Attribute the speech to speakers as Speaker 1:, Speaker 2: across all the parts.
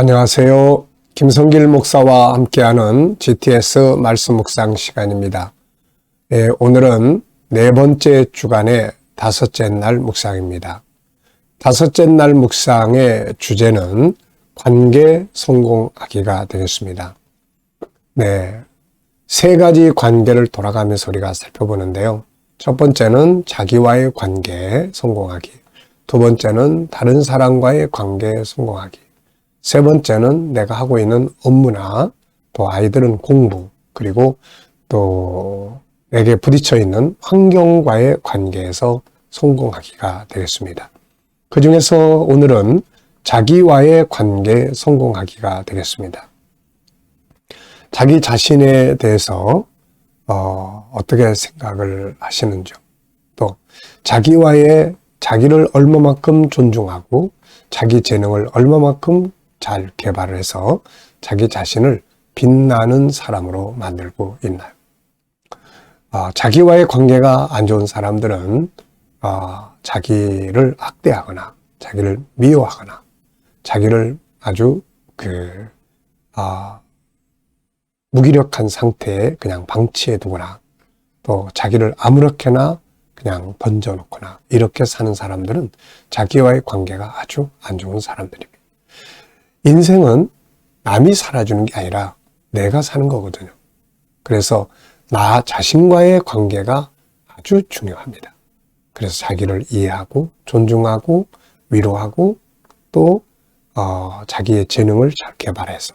Speaker 1: 안녕하세요. 김성길 목사와 함께하는 GTS 말씀 묵상 시간입니다. 예, 오늘은 네 번째 주간의 다섯째 날 묵상입니다. 다섯째 날 묵상의 주제는 관계 성공하기가 되겠습니다. 네. 세 가지 관계를 돌아가면서 우리가 살펴보는데요. 첫 번째는 자기와의 관계 성공하기. 두 번째는 다른 사람과의 관계 성공하기. 세 번째는 내가 하고 있는 업무나 또 아이들은 공부 그리고 또 내게 부딪혀 있는 환경과의 관계에서 성공하기가 되겠습니다. 그 중에서 오늘은 자기와의 관계 성공하기가 되겠습니다. 자기 자신에 대해서 어, 어떻게 생각을 하시는지 또 자기와의 자기를 얼마만큼 존중하고 자기 재능을 얼마만큼 잘 개발을 해서 자기 자신을 빛나는 사람으로 만들고 있나요? 어, 자기와의 관계가 안 좋은 사람들은 어, 자기를 학대하거나 자기를 미워하거나 자기를 아주 그 어, 무기력한 상태에 그냥 방치해 두거나 또 자기를 아무렇게나 그냥 던져놓거나 이렇게 사는 사람들은 자기와의 관계가 아주 안 좋은 사람들입니다. 인생은 남이 살아주는 게 아니라 내가 사는 거거든요. 그래서 나 자신과의 관계가 아주 중요합니다. 그래서 자기를 이해하고 존중하고 위로하고 또 어, 자기의 재능을 잘 개발해서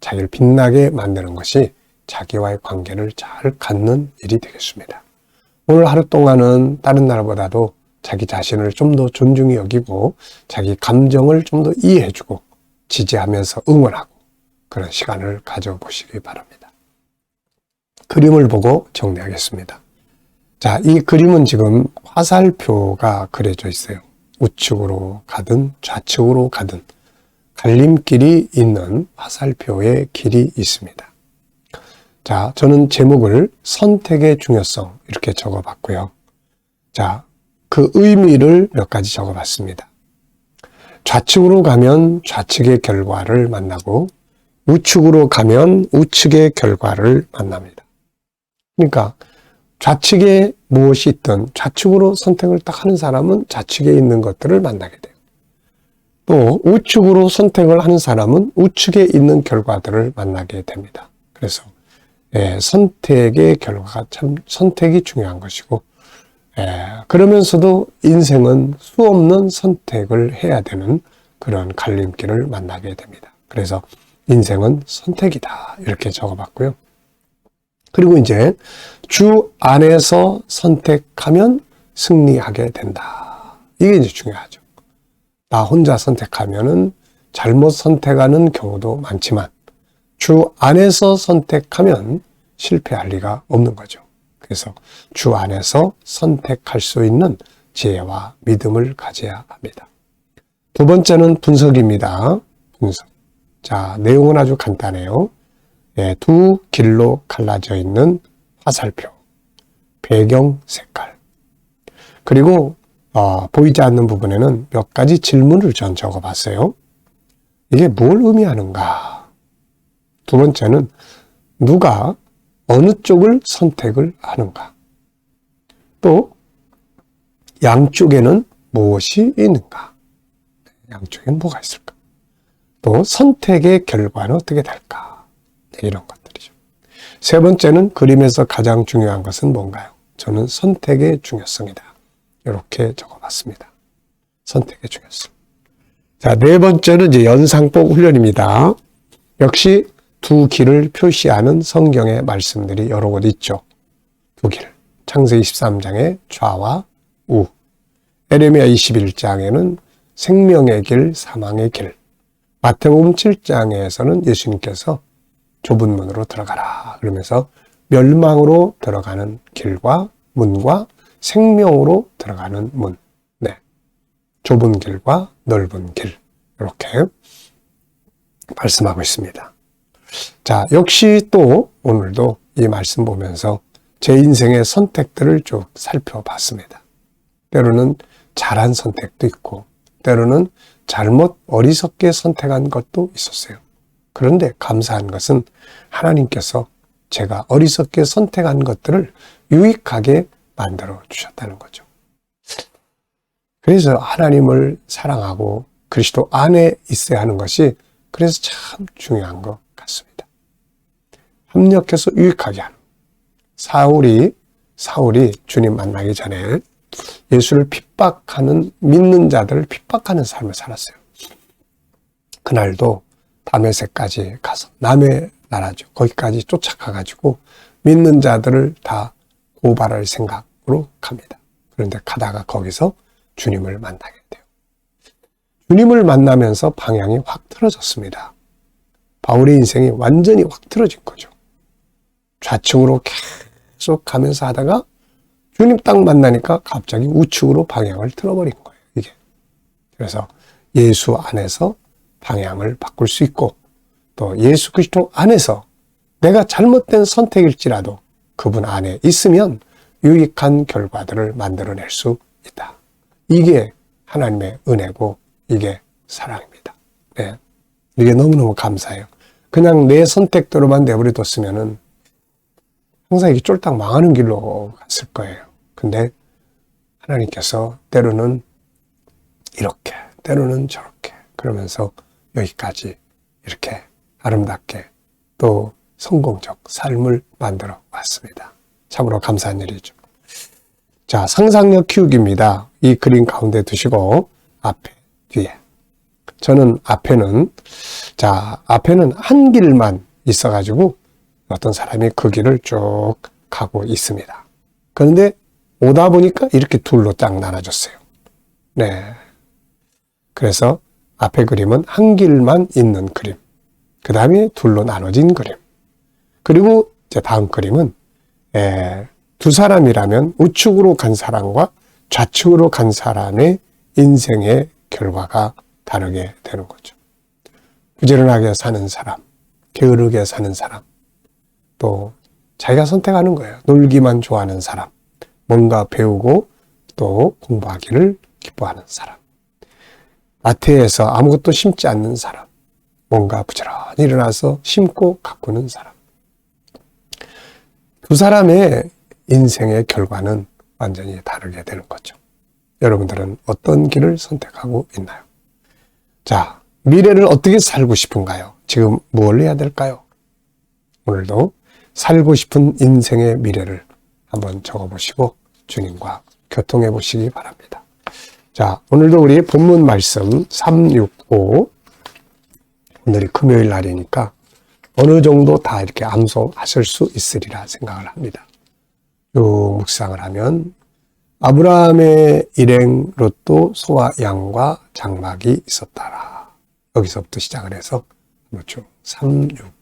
Speaker 1: 자기를 빛나게 만드는 것이 자기와의 관계를 잘 갖는 일이 되겠습니다. 오늘 하루 동안은 다른 날보다도 자기 자신을 좀 더 존중히 여기고 자기 감정을 좀 더 이해해주고 지지하면서 응원하고 그런 시간을 가져보시기 바랍니다. 그림을 보고 정리하겠습니다. 자, 이 그림은 지금 화살표가 그려져 있어요. 우측으로 가든 좌측으로 가든 갈림길이 있는 화살표의 길이 있습니다. 자, 저는 제목을 선택의 중요성 이렇게 적어봤고요. 자, 그 의미를 몇 가지 적어봤습니다. 좌측으로 가면 좌측의 결과를 만나고 우측으로 가면 우측의 결과를 만납니다. 그러니까 좌측에 무엇이 있든 좌측으로 선택을 딱 하는 사람은 좌측에 있는 것들을 만나게 돼요. 또 우측으로 선택을 하는 사람은 우측에 있는 결과들을 만나게 됩니다. 그래서 예, 선택의 결과가 참 선택이 중요한 것이고 예, 그러면서도 인생은 수 없는 선택을 해야 되는 그런 갈림길을 만나게 됩니다. 그래서 인생은 선택이다. 이렇게 적어봤고요. 그리고 이제 주 안에서 선택하면 승리하게 된다. 이게 이제 중요하죠. 나 혼자 선택하면은 잘못 선택하는 경우도 많지만 주 안에서 선택하면 실패할 리가 없는 거죠. 그래서 주 안에서 선택할 수 있는 지혜와 믿음을 가져야 합니다. 두 번째는 분석입니다. 분석. 자, 내용은 아주 간단해요. 예, 두 길로 갈라져 있는 화살표, 배경 색깔. 그리고 어, 보이지 않는 부분에는 몇 가지 질문을 전 적어봤어요. 이게 뭘 의미하는가? 두 번째는 누가 어느 쪽을 선택을 하는가? 또 양쪽에는 무엇이 있는가? 양쪽에는 뭐가 있을까? 또 선택의 결과는 어떻게 될까? 이런 것들이죠. 세 번째는 그림에서 가장 중요한 것은 뭔가요? 저는 선택의 중요성이다. 이렇게 적어봤습니다. 선택의 중요성. 자, 네 번째는 이제 연상복 훈련입니다. 역시 두 길을 표시하는 성경의 말씀들이 여러 곳 있죠. 두 길. 창세기 13장의 좌와 우. 에레미야 21장에는 생명의 길, 사망의 길. 마태복음 7장에서는 예수님께서 좁은 문으로 들어가라. 그러면서 멸망으로 들어가는 길과 문과 생명으로 들어가는 문. 네. 좁은 길과 넓은 길. 이렇게 말씀하고 있습니다. 자, 역시 또 오늘도 이 말씀 보면서 제 인생의 선택들을 쭉 살펴봤습니다. 때로는 잘한 선택도 있고, 때로는 잘못 어리석게 선택한 것도 있었어요. 그런데 감사한 것은 하나님께서 제가 어리석게 선택한 것들을 유익하게 만들어 주셨다는 거죠. 그래서 하나님을 사랑하고 그리스도 안에 있어야 하는 것이 그래서 참 중요한 것 같습니다. 협력해서 유익하게 하는. 사울이, 사울이 주님 만나기 전에 예수를 핍박하는, 믿는 자들을 핍박하는 삶을 살았어요. 그날도 다메섹까지 가서 남의 나라죠. 거기까지 쫓아가 가지고 믿는 자들을 다 고발할 생각으로 갑니다. 그런데 가다가 거기서 주님을 만나게 돼요. 주님을 만나면서 방향이 확 틀어졌습니다. 바울의 인생이 완전히 확 틀어진 거죠. 좌측으로 계속 가면서 하다가 주님 딱 만나니까 갑자기 우측으로 방향을 틀어버린 거예요. 이게. 그래서 예수 안에서 방향을 바꿀 수 있고 또 예수 그리스도 안에서 내가 잘못된 선택일지라도 그분 안에 있으면 유익한 결과들을 만들어낼 수 있다. 이게 하나님의 은혜고 이게 사랑입니다. 네. 이게 너무너무 감사해요. 그냥 내 선택대로만 내버려뒀으면은 항상 이게 쫄딱 망하는 길로 갔을 거예요. 근데 하나님께서 때로는 이렇게, 때로는 저렇게, 그러면서 여기까지 이렇게 아름답게 또 성공적 삶을 만들어 왔습니다. 참으로 감사한 일이죠. 자, 상상력 키우기입니다. 이 그림 가운데 두시고 앞에, 뒤에. 저는 앞에는 자, 앞에는 한 길만 있어 가지고 어떤 사람이 그 길을 쭉 가고 있습니다. 그런데 오다 보니까 이렇게 둘로 딱 나눠졌어요. 네. 그래서 앞에 그림은 한 길만 있는 그림. 그 다음에 둘로 나눠진 그림. 그리고 이제 다음 그림은 에, 두 사람이라면 우측으로 간 사람과 좌측으로 간 사람의 인생의 결과가 다르게 되는 거죠. 부지런하게 사는 사람, 게으르게 사는 사람, 또 자기가 선택하는 거예요. 놀기만 좋아하는 사람, 뭔가 배우고 또 공부하기를 기뻐하는 사람. 마트에서 아무것도 심지 않는 사람, 뭔가 부지런히 일어나서 심고 가꾸는 사람. 두 사람의 인생의 결과는 완전히 다르게 되는 거죠. 여러분들은 어떤 길을 선택하고 있나요? 자, 미래를 어떻게 살고 싶은가요? 지금 뭘 해야 될까요? 오늘도 살고 싶은 인생의 미래를 한번 적어보시고 주님과 교통해 보시기 바랍니다. 자, 오늘도 우리 본문 말씀 365 오늘이 금요일 날이니까 어느 정도 다 이렇게 암송하실 수 있으리라 생각을 합니다. 쭉 묵상을 하면 아브라함의 일행 롯도 소와 양과 장막이 있었다라. 여기서부터 시작을 해서 쭉 3, 6, 5 네.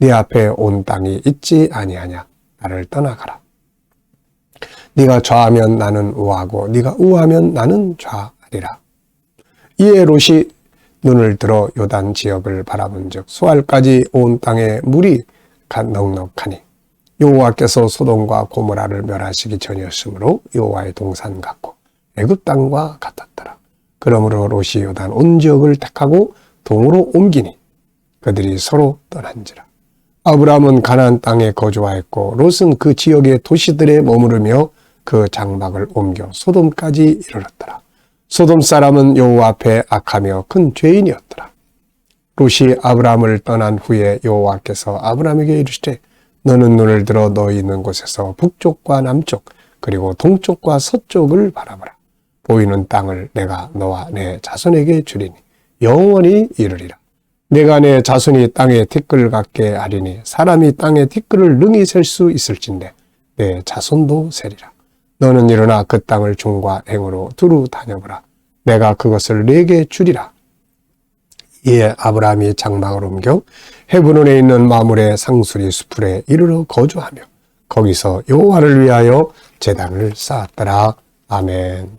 Speaker 1: 네 앞에 온 땅이 있지 아니하냐. 나를 떠나가라. 네가 좌하면 나는 우하고 네가 우하면 나는 좌하리라. 이에 롯이 눈을 들어 요단 지역을 바라본즉 소알까지 온 땅에 물이 넉넉하니 여호와께서 소돔과 고모라를 멸하시기 전이었으므로 여호와의 동산 같고 애굽 땅과 같았더라. 그러므로 롯이 요단 온 지역을 택하고 동으로 옮기니 그들이 서로 떠난지라. 아브라함은 가나안 땅에 거주하였고 롯은 그 지역의 도시들에 머무르며 그 장막을 옮겨 소돔까지 이르렀더라. 소돔 사람은 여호와 앞에 악하며 큰 죄인이었더라. 롯이 아브라함을 떠난 후에 여호와께서 아브라함에게 이르시되 너는 눈을 들어 너 있는 곳에서 북쪽과 남쪽 그리고 동쪽과 서쪽을 바라보라. 보이는 땅을 내가 너와 내 자손에게 주리니 영원히 이르리라. 내가 내 자손이 땅에 티끌 같게 하리니 사람이 땅에 티끌을 능히 셀 수 있을진데 내 자손도 세리라. 너는 일어나 그 땅을 종과 행으로 두루 다녀보라. 내가 그것을 내게 주리라. 이에 아브라함이 장막을 옮겨 헤브론에 있는 마물의 상수리 수풀에 이르러 거주하며 거기서 여호와를 위하여 제단을 쌓았더라. 아멘.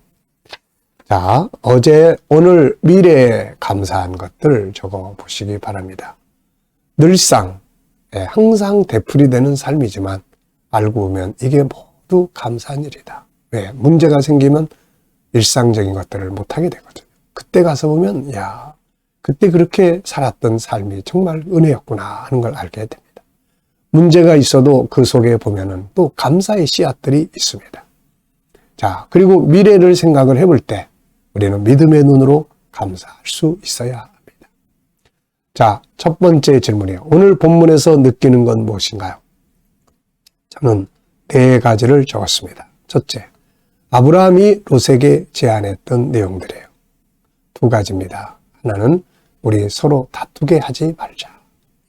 Speaker 1: 자, 어제 오늘 미래에 감사한 것들 적어 보시기 바랍니다. 늘상 예, 항상 되풀이되는 삶이지만 알고 보면 이게 모두 감사한 일이다. 왜? 문제가 생기면 일상적인 것들을 못하게 되거든요. 그때 가서 보면, 야, 그때 그렇게 살았던 삶이 정말 은혜였구나 하는 걸 알게 됩니다. 문제가 있어도 그 속에 보면은 또 감사의 씨앗들이 있습니다. 자, 그리고 미래를 생각을 해볼 때 우리는 믿음의 눈으로 감사할 수 있어야 합니다. 자, 첫 번째 질문이에요. 오늘 본문에서 느끼는 건 무엇인가요? 저는 네 가지를 적었습니다. 첫째, 아브라함이 롯에게 제안했던 내용들이에요. 두 가지입니다. 하나는 우리 서로 다투게 하지 말자.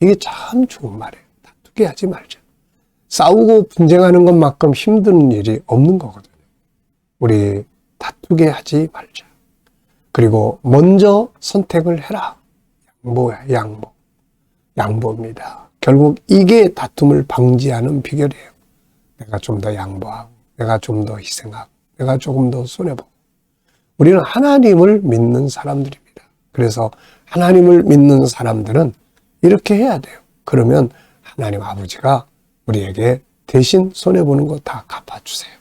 Speaker 1: 이게 참 좋은 말이에요. 다투게 하지 말자. 싸우고 분쟁하는 것만큼 힘든 일이 없는 거거든요. 우리 다투게 하지 말자. 그리고 먼저 선택을 해라. 양보야, 양보. 양보입니다. 결국 이게 다툼을 방지하는 비결이에요. 내가 좀 더 양보하고, 내가 좀 더 희생하고, 내가 조금 더 손해보고. 우리는 하나님을 믿는 사람들입니다. 그래서 하나님을 믿는 사람들은 이렇게 해야 돼요. 그러면 하나님 아버지가 우리에게 대신 손해보는 거 다 갚아주세요.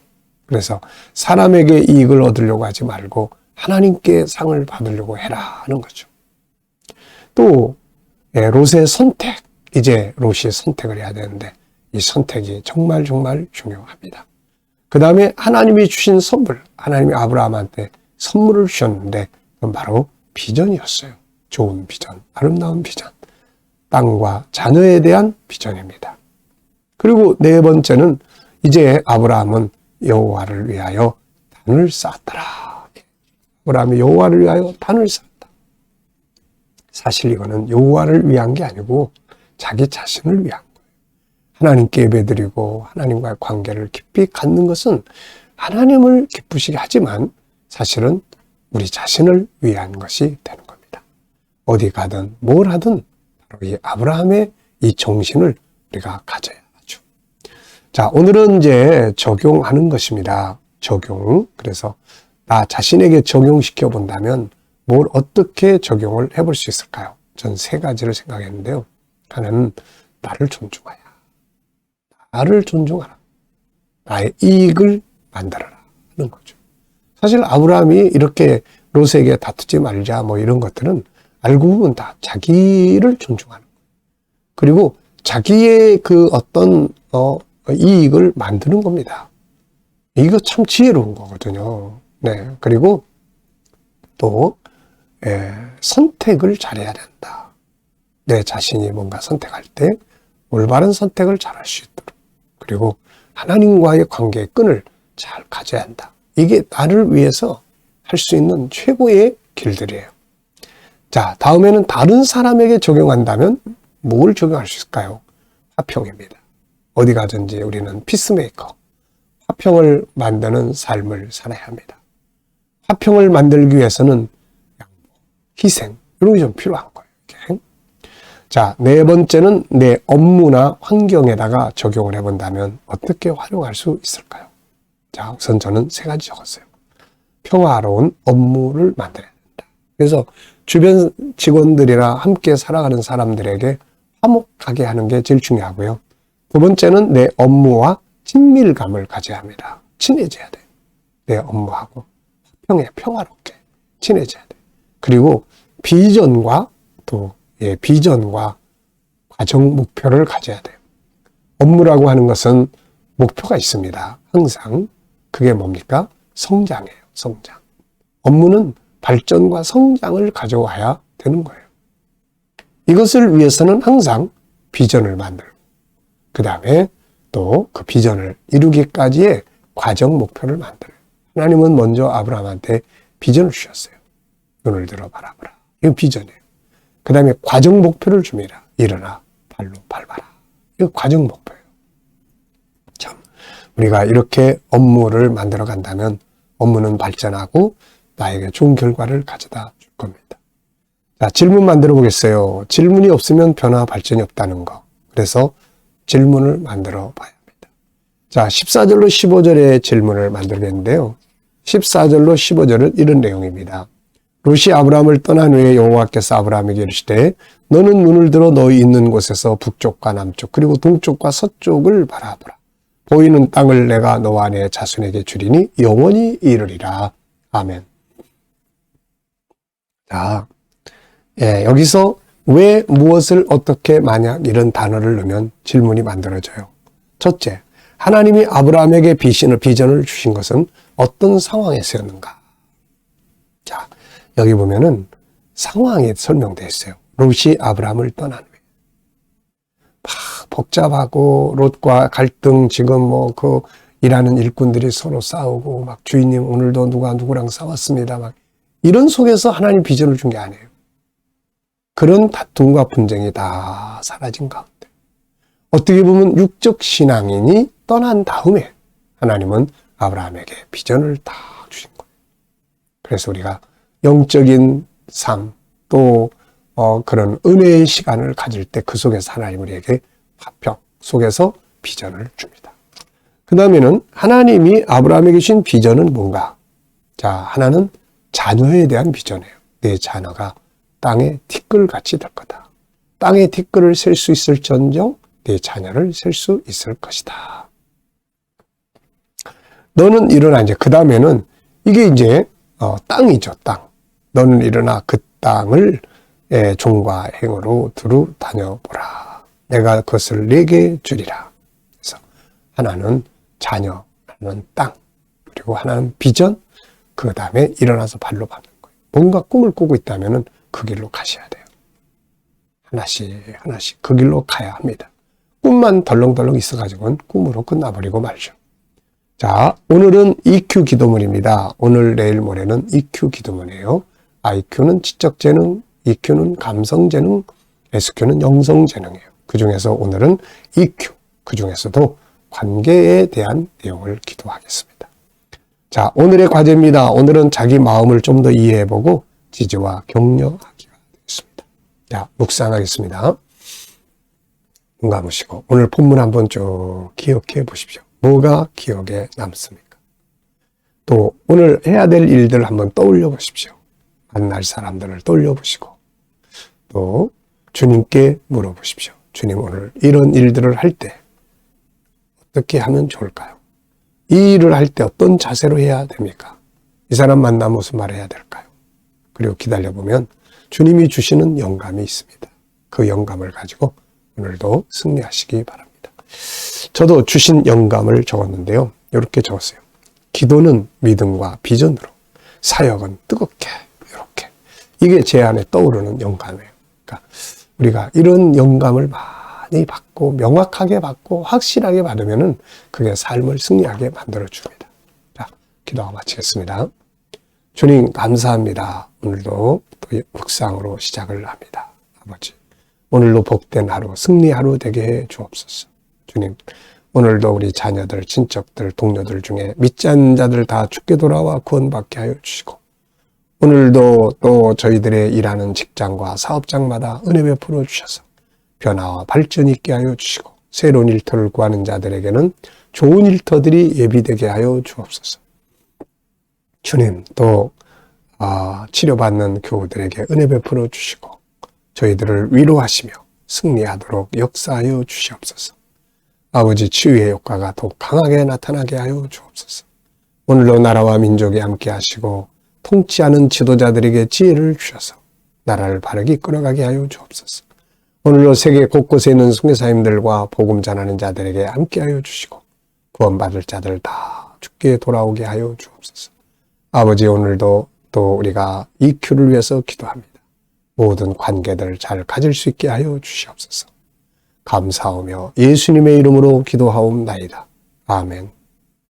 Speaker 1: 그래서 사람에게 이익을 얻으려고 하지 말고 하나님께 상을 받으려고 해라 하는 거죠. 또 예, 롯의 선택, 이제 롯이 선택을 해야 되는데 이 선택이 정말 정말 중요합니다. 그 다음에 하나님이 주신 선물, 하나님이 아브라함한테 선물을 주셨는데 그건 바로 비전이었어요. 좋은 비전, 아름다운 비전, 땅과 자녀에 대한 비전입니다. 그리고 네 번째는 이제 아브라함은 여호와를 위하여 단을 쌓았더라. 아브라함이 여호와를 위하여 단을 쌓았다. 사실 이거는 여호와를 위한 게 아니고 자기 자신을 위한 거예요. 하나님께 예배드리고 하나님과의 관계를 깊이 갖는 것은 하나님을 기쁘시게 하지만 사실은 우리 자신을 위한 것이 되는 겁니다. 어디 가든 뭘 하든 바로 이 아브라함의 이 정신을 우리가 가져야 하죠. 자, 오늘은 이제 적용하는 것입니다. 적용. 그래서 나 자신에게 적용시켜 본다면 뭘 어떻게 적용을 해볼 수 있을까요? 전 세 가지를 생각했는데요. 하나는 나를 존중하야. 나를 존중하라. 나의 이익을 만들어라. 하는 거죠. 사실 아브라함이 이렇게 롯에게 다투지 말자 뭐 이런 것들은 알고 보면 다 자기를 존중하는 거예요. 그리고 자기의 그 어떤 어, 이익을 만드는 겁니다. 이거 참 지혜로운 거거든요. 네. 그리고 또 예, 선택을 잘해야 된다. 내 자신이 뭔가 선택할 때 올바른 선택을 잘 할 수 있도록 그리고 하나님과의 관계의 끈을 잘 가져야 한다. 이게 나를 위해서 할 수 있는 최고의 길들이에요. 자, 다음에는 다른 사람에게 적용한다면 뭘 적용할 수 있을까요? 화평입니다. 어디 가든지 우리는 피스메이커, 화평을 만드는 삶을 살아야 합니다. 화평을 만들기 위해서는 희생 이런 게 좀 필요한 거예요. 이렇게. 자, 네 번째는 내 업무나 환경에다가 적용을 해본다면 어떻게 활용할 수 있을까요? 자, 우선 저는 세 가지 적었어요. 평화로운 업무를 만들어야 된다. 그래서 주변 직원들이나 함께 살아가는 사람들에게 화목하게 하는 게 제일 중요하고요. 두 번째는 내 업무와 친밀감을 가져야 합니다. 친해져야 돼. 내 업무하고 평에 평화롭게 친해져야 돼. 그리고 비전과 또 예, 비전과 과정 목표를 가져야 돼요. 업무라고 하는 것은 목표가 있습니다. 항상 그게 뭡니까? 성장이에요. 성장. 업무는 발전과 성장을 가져와야 되는 거예요. 이것을 위해서는 항상 비전을 만들고 그 다음에 또 그 비전을 이루기까지의 과정 목표를 만들어요. 하나님은 먼저 아브라함한테 비전을 주셨어요. 눈을 들어 바라보라. 이건 비전이에요. 그 다음에 과정 목표를 줍니다. 일어나 발로 밟아라. 이거 과정 목표예요. 참, 우리가 이렇게 업무를 만들어 간다면 업무는 발전하고 나에게 좋은 결과를 가져다 줄 겁니다. 자, 질문 만들어 보겠어요. 질문이 없으면 변화 발전이 없다는 거. 그래서 질문을 만들어 합니다. 자, 14절로 15절의 질문을 만들겠는데요. 14절로 15절은 이런 내용입니다. 롯이 아브라함을 떠난 후에 여호와께서 아브라함에게 이르시되 너는 눈을 들어 너희 있는 곳에서 북쪽과 남쪽 그리고 동쪽과 서쪽을 바라보라. 보이는 땅을 내가 너와 내 자손에게 주리니 영원히 이르리라. 아멘. 자, 예, 여기서 왜 무엇을 어떻게 만약 이런 단어를 넣으면 질문이 만들어져요. 첫째, 하나님이 아브라함에게 비신을 비전을 주신 것은 어떤 상황에서였는가? 자, 여기 보면은 상황이 설명되어 있어요. 롯이 아브라함을 후에. 막 복잡하고 롯과 갈등 지금 뭐 그 일하는 일꾼들이 서로 싸우고 막 주인님 오늘도 누가 누구랑 싸웠습니다. 막 이런 속에서 하나님 비전을 준 게 아니에요. 그런 다툼과 분쟁이 다 사라진 가운데 어떻게 보면 육적 신앙인이 떠난 다음에 하나님은 아브라함에게 비전을 다 주신 거예요. 그래서 우리가 영적인 삶, 또, 어, 그런 은혜의 시간을 가질 때 그 속에서 하나님 우리에게 화평 속에서 비전을 줍니다. 그 다음에는 하나님이 아브라함에게 주신 비전은 뭔가? 자, 하나는 자녀에 대한 비전이에요. 내 자녀가 땅에 티끌같이 될 거다. 땅에 티끌을 셀 수 있을 전정 내 자녀를 셀 수 있을 것이다. 너는 일어나 이제 그 다음에는 이게 이제 어, 땅이죠 땅. 너는 일어나 그 땅을 예, 종과 행으로 두루 다녀보라. 내가 그것을 내게 주리라. 그래서 하나는 자녀, 하나는 땅, 그리고 하나는 비전, 그 다음에 일어나서 발로 밟는 거예요. 뭔가 꿈을 꾸고 있다면은 그 길로 가셔야 돼요. 하나씩 하나씩 그 길로 가야 합니다. 꿈만 덜렁덜렁 있어가지고는 꿈으로 끝나버리고 말죠. 자, 오늘은 EQ 기도문입니다. 오늘, 내일, 모레는 EQ 기도문이에요. IQ는 지적재능, EQ는 감성재능, SQ는 영성재능이에요. 그 중에서 오늘은 EQ, 그 중에서도 관계에 대한 내용을 기도하겠습니다. 자, 오늘의 과제입니다. 오늘은 자기 마음을 좀 더 이해해보고 지지와 격려하기가 되겠습니다. 자, 묵상하겠습니다. 눈 감으시고 오늘 본문 한번 쭉 기억해 보십시오. 뭐가 기억에 남습니까? 또 오늘 해야 될 일들 한번 떠올려 보십시오. 만날 사람들을 떠올려 보시고 또 주님께 물어보십시오. 주님 오늘 이런 일들을 할 때 어떻게 하면 좋을까요? 이 일을 할 때 어떤 자세로 해야 됩니까? 이 사람 만나면 무슨 말 해야 될까요? 그리고 기다려보면 주님이 주시는 영감이 있습니다. 그 영감을 가지고 오늘도 승리하시기 바랍니다. 저도 주신 영감을 적었는데요. 이렇게 적었어요. 기도는 믿음과 비전으로, 사역은 뜨겁게, 이렇게. 이게 제 안에 떠오르는 영감이에요. 그러니까 우리가 이런 영감을 많이 받고, 명확하게 받고, 확실하게 받으면은 그게 삶을 승리하게 만들어줍니다. 자, 기도하고 마치겠습니다. 주님, 감사합니다. 오늘도 또 묵상으로 시작을 합니다. 아버지. 오늘도 복된 하루, 승리 하루 되게 해 주옵소서. 주님, 오늘도 우리 자녀들, 친척들, 동료들 중에 믿지 않는 자들 다 죽게 돌아와 구원받게 하여 주시고, 오늘도 또 저희들의 일하는 직장과 사업장마다 은혜 베풀어 주셔서 변화와 발전 있게 하여 주시고, 새로운 일터를 구하는 자들에게는 좋은 일터들이 예비되게 하여 주옵소서. 주님, 또, 아, 치료받는 교우들에게 은혜 베풀어 주시고, 저희들을 위로하시며 승리하도록 역사하여 주시옵소서. 아버지 치유의 효과가 더욱 강하게 나타나게 하여 주옵소서. 오늘도 나라와 민족이 함께 하시고 통치하는 지도자들에게 지혜를 주셔서 나라를 바르게 끌어가게 하여 주옵소서. 오늘도 세계 곳곳에 있는 승리사님들과 복음 전하는 자들에게 함께 하여 주시고 구원받을 자들 다 죽게 돌아오게 하여 주옵소서. 아버지 오늘도 또 우리가 EQ를 위해서 기도합니다. 모든 관계들 잘 가질 수 있게 하여 주시옵소서. 감사하며 예수님의 이름으로 기도하옵나이다. 아멘.